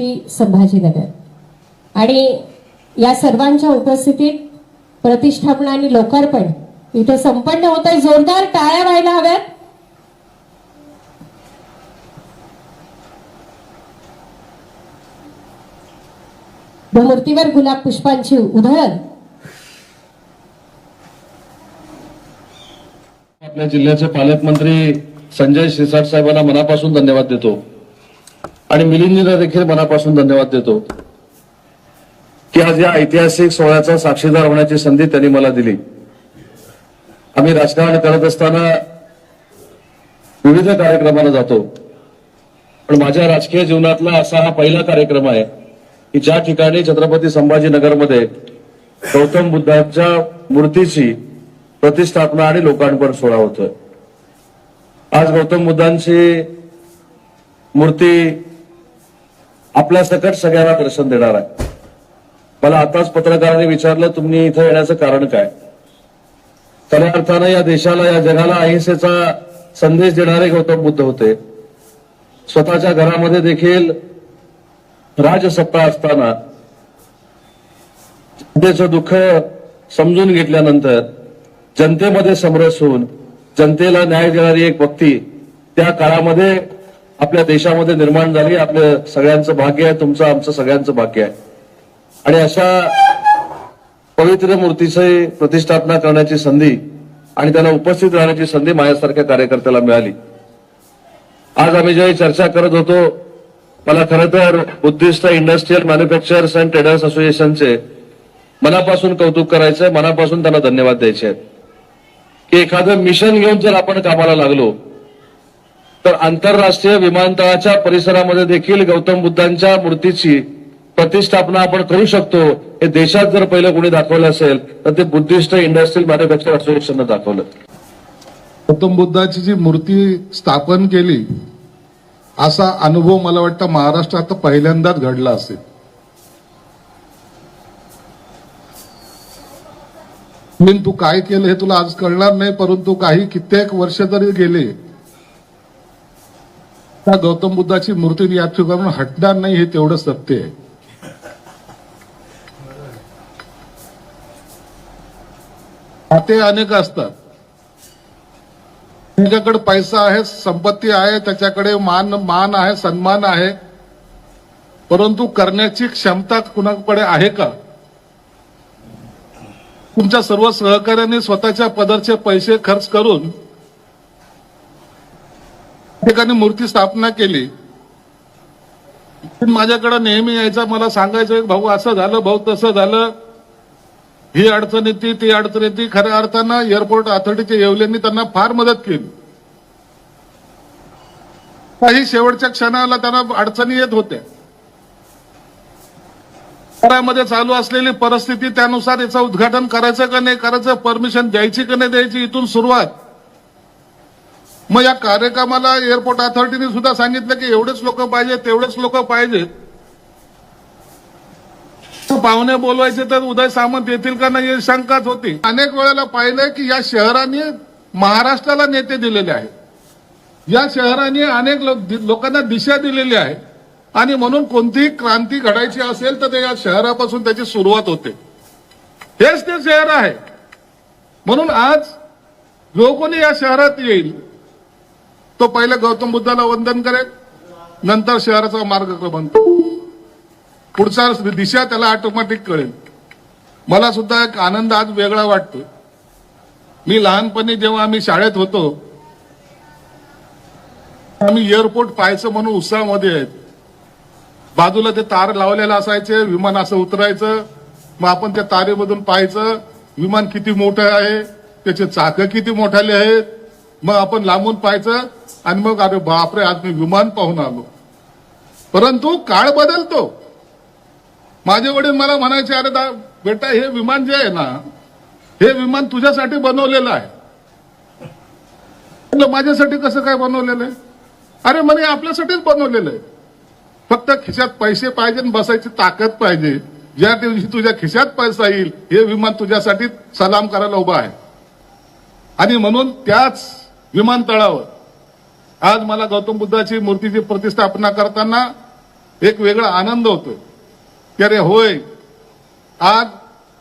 छत्रपती संभाजीनगर. आणि या सर्वांच्या उपस्थितीत प्रतिष्ठापना आणि लोकार्पण इथे संपन्न होत आहे. जोरदार टाळ्या व्हायला हव्यात. मूर्तीवर गुलाब पुष्पांची उधळण. आपल्या जिल्ह्याचे पालकमंत्री संजय शिरसाट साहेबांना मनापासून धन्यवाद देतो. आणि मिलिंदला देखील मनापासून धन्यवाद देतो की आज या ऐतिहासिक सोहळ्याचा साक्षीदार होण्याची संधी त्यांनी मला दिली. आम्ही राजकारण करत असताना विविध कार्यक्रमाला जातो. पण माझ्या राजकीय जीवनातला असा हा पहिला कार्यक्रम आहे की ज्या ठिकाणी छत्रपती संभाजीनगरमध्ये गौतम बुद्धांच्या मूर्तीची प्रतिष्ठापना आणि लोकार्पण सोहळा होतोय. आज गौतम बुद्धांची मूर्ती आपल्या सकट सगळ्यांना दर्शन देणार आहे. मला आताच पत्रकारांनी विचारलं तुम्ही इथं येण्याचं कारण काय? खऱ्या अर्थानं या देशाला या जगाला अहिंसेचा संदेश देणारे गौतम बुद्ध होते. स्वतःच्या घरामध्ये देखील राजसत्ता असताना जनतेचं दुःख समजून घेतल्यानंतर जनतेमध्ये समरस होऊन जनतेला न्याय देणारी एक व्यक्ती त्या काळामध्ये आपल्या देशामध्ये निर्माण झाली आपलं सगळ्यांचं भाग्य आहे तुमचं आमचं सगळ्यांचं भाग्य आहे. आणि अशा पवित्र मूर्तीची प्रतिष्ठापना करण्याची संधी आणि त्याला उपस्थित राहण्याची संधी माझ्यासारख्या कार्यकर्त्याला मिळाली. आज आम्ही ज्यावेळी चर्चा करत होतो मला खरं तर Buddhist industrial manufacturers and traders असोसिएशनचे मनापासून कौतुक करायचं मनापासून त्यांना धन्यवाद द्यायचे आहेत की एखादं मिशन घेऊन जर आपण कामाला लागलो तर आंतरराष्ट्रीय विमानतळाच्या परिसरामध्ये देखील गौतम बुद्धांच्या मूर्तीची प्रतिष्ठापना आपण करू शकतो. हे देशात जर पहिलं कोणी दाखवलं असेल तर ते बुद्धिस्ट इंडस्ट्रियल मॅन्युफॅक्चर असोसिएशननं दाखवलं. गौतम बुद्धाची जी मूर्ती स्थापन केली असा अनुभव मला वाटतं महाराष्ट्रात पहिल्यांदाच घडला असेल. मी तू काय केलं हे तुला आज कळणार नाही परंतु काही कित्येक वर्ष जरी गेले त्या गौतम बुद्धाची मूर्ती या ठिकाणून हटणार नाही हे तेवढं सत्य आहे. खाते अनेक असतात. त्याच्याकडे पैसा आहे संपत्ती आहे त्याच्याकडे मान मान आहे सन्मान आहे. परंतु करण्याची क्षमता कुणाकडे आहे का? तुमच्या सर्व सहकार्यांनी स्वतःच्या पदरचे पैसे खर्च करून ठिकाणी मूर्ती स्थापना केली. माझ्याकडे नेहमी यायचा मला सांगायचं भाऊ असं झालं भाऊ तसं झालं. ही अडचण येते ती अडचण येते. खऱ्या अर्थानं एअरपोर्ट अथॉरिटीच्या येवल्यांनी त्यांना फार मदत केली. काही शेवटच्या क्षणाला त्यांना अडचणी येत होत्या. घरामध्ये चालू असलेली परिस्थिती त्यानुसार याचं उद्घाटन करायचं का नाही करायचं परमिशन द्यायची का नाही द्यायची इथून सुरुवात. मग या कार्यक्रमाला एअरपोर्ट अथॉरिटीने सुद्धा सांगितलं की एवढेच लोक पाहिजे तेवढेच लोक पाहिजेत पाहुणे बोलवायचे तर उदय सामंत येतील का नाही याची शंकाच होती. अनेक वेळेला पाहिलंय की या शहराने महाराष्ट्राला नेते दिलेले आहेत. या शहराने अनेक लोकांना दिशा दिलेली आहे. आणि म्हणून कोणतीही क्रांती घडायची असेल तर ते या शहरापासून त्याची सुरुवात होते. हेच ते शहर आहे. म्हणून आज जो कोणी या शहरात येईल तो पहिले गौतम बुद्धाला वंदन करेल नंतर शहराचा मार्गक्रमण पुढचा दिशा त्याला ऑटोमॅटिक कळेल. मला सुद्धा एक आनंद आज वेगळा वाटतो मी लहानपणी जेव्हा आम्ही शाळेत होतो आम्ही एअरपोर्ट पाहायचं म्हणून उत्साहामध्ये आहेत बाजूला ते तार लावलेलं असायचे विमान असं उतरायचं मग आपण त्या तारेमधून पाहायचं विमान किती मोठं आहे त्याचे चाक किती मोठाले आहेत मग आपण लांबून पाहायचं आणि मग अरे बापरे आज मी विमान पाहून आलो. परंतु काळ बदलतो. माझे वडील मला म्हणायचे अरे दा बेटा हे विमान जे आहे ना हे विमान तुझ्यासाठी बनवलेलं आहे. माझ्यासाठी कसं काय बनवलेलं आहे? अरे म्हणे आपल्यासाठीच बनवलेलं आहे. फक्त खिशात पैसे पाहिजे आणि बसायची ताकद पाहिजे. ज्या दिवशी तुझ्या खिशात पैसा येईल हे विमान तुझ्यासाठी सलाम करायला उभं आहे. आणि म्हणून त्याच विमानतळावर. आज मला गौतम बुद्धाची मूर्तीची प्रतिष्ठापना करताना एक वेगळा आनंद होतोय. की अरे होय आज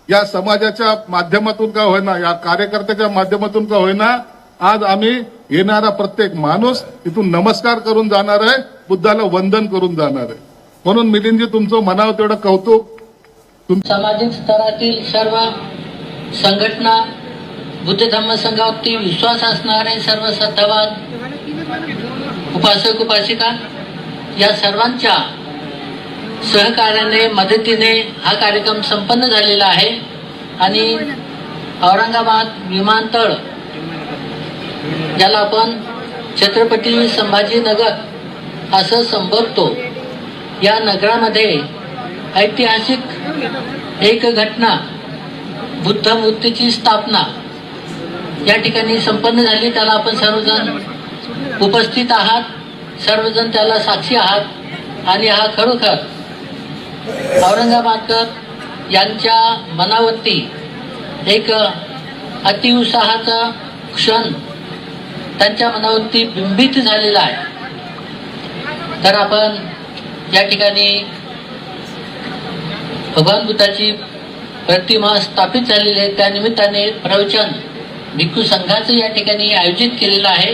या समाजाच्या माध्यमातून का होईना या कार्यकर्त्याच्या माध्यमातून का होईना आज आम्ही येणारा प्रत्येक माणूस इथून नमस्कार करून जाणार आहे बुद्धाला वंदन करून जाणार आहे. म्हणून मिलिंदजी तुमचं म्हणावं तेवढं कौतुक. सामाजिक स्तरातील सर्व संघटना बुद्ध धम्म संघावरती विश्वास असणारे सर्व सत्तावाद उपासक उपासिका या सर्वांच्या सहकार्याने मदतीने हा कार्यक्रम संपन्न झालेला आहे. आणि औरंगाबाद विमानतळ ज्याला आपण छत्रपती संभाजीनगर असं संबोधतो या नगरामध्ये ऐतिहासिक एक घटना बुद्ध मूर्तीची स्थापना या ठिकाणी संपन्न झाली त्याला आपण सर्वजण उपस्थित आहात सर्वजण त्याला साक्षी आहात. आणि हा खरोखर औरंगाबादकर यांच्या मनावरती एक अतिउत्साहाचा क्षण त्यांच्या मनावरती बिंबित झालेला आहे. तर आपण या ठिकाणी भगवान बुद्धाची प्रतिमा स्थापित झालेली आहे. त्यानिमित्ताने प्रवचन भिक्खू संघाचं या ठिकाणी आयोजित केलेलं आहे.